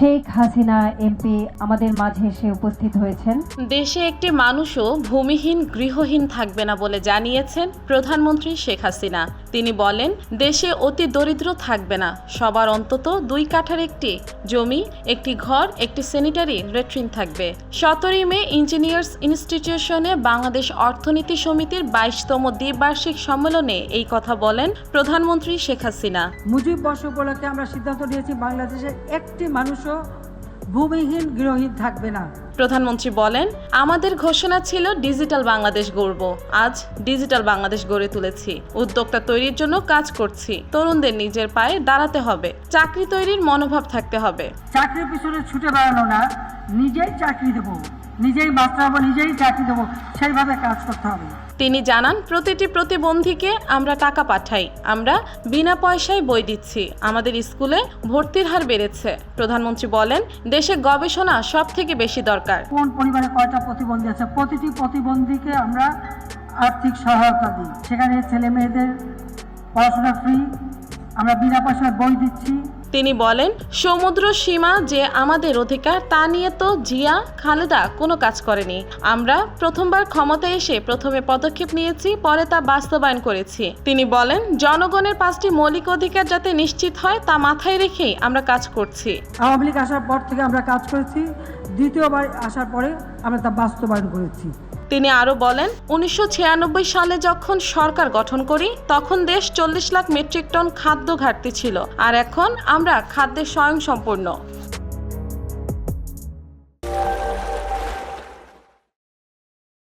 Sheikh Hasina MP আমাদের মাঝে এসে উপস্থিত হয়েছেন। দেশে একটি মানুষও ভূমিহীন, গৃহহীন থাকবে না বলে জানিয়েছেন প্রধানমন্ত্রী শেখ হাসিনা। তিনি বলেন, দেশে অতি দরিদ্র থাকবে না। সবার অন্তত দুই কাঠার একটি জমি, একটি ঘর, একটি স্যানিটারি লেট্রিন থাকবে। সতেরোই মে ইঞ্জিনিয়ার্স ইনস্টিটিউশনে বাংলাদেশ অর্থনীতি সমিতির বাইশতম দ্বিবার্ষিক সম্মেলনে এই কথা বলেন প্রধানমন্ত্রী শেখ হাসিনা। মুজিব বর্ষ উপলক্ষে আমরা সিদ্ধান্ত নিয়েছি বাংলাদেশে একটি মানুষও ভূমিহীন গৃহহীন থাকবে না। প্রধানমন্ত্রী বলেন আমাদের ঘোষণা ছিল ডিজিটাল বাংলাদেশ গড়ব। আজ ডিজিটাল বাংলাদেশ গড়ে তুলেছি। উদ্যোক্তা তৈরির জন্য কাজ করছি। তরুণদের নিজের পায়ে দাঁড়াতে হবে। চাকরি তৈরির মনোভাব থাকতে হবে। চাকরির পিছনে ছুটে বেড়ানো না নিজেই চাকরি দেবো। নিজেই বাঁচাবো নিজেই চাকরি দেবো। সেইভাবে কাজ করতে হবে। তিনি জানান, প্রতিটি প্রতিবন্ধীকে আমরা টাকা পাঠাই। আমরা বিনা পয়সায় বই দিচ্ছি। আমাদের স্কুলে ভর্তির হার বেড়েছে। প্রধানমন্ত্রী বলেন দেশে গবেষণা সব থেকে বেশি দরকার। কোন পরিবারে কয়টা প্রতিবন্ধী আছে? প্রতিটি প্রতিবন্ধীকে আমরা আর্থিক সহায়তা দিই। সেখানে ছেলে মেয়েদের পড়াশোনা ফ্রি আমরা বিনা পয়সায় বই দিচ্ছি। তিনি বলেন, সমুদ্র সীমা যে আমাদের অধিকার, তা নিয়ে তো জিয়া, খালেদা কোনো কাজ করেনি। আমরা প্রথমবার ক্ষমতায় এসে প্রথমে পদক্ষেপ নিয়েছি, পরে তা বাস্তবায়ন করেছি। তিনি বলেন, জনগণের পাঁচটি মৌলিক অধিকার যাতে নিশ্চিত হয়, তা মাথায় রেখেই আমরা কাজ করছি। আওয়ামী লীগ আসার পর থেকে আমরা কাজ করেছি, দ্বিতীয়বার আসার পরে আমরা তা বাস্তবায়ন করেছি। তিনি আরও বলেন, উনিশশো ছিয়ানব্বই সালে যখন সরকার গঠন করি, তখন দেশ চল্লিশ লাখ মেট্রিক টন খাদ্য ঘাটতি ছিল। আর এখন আমরা খাদ্যে স্বয়ংসম্পূর্ণ।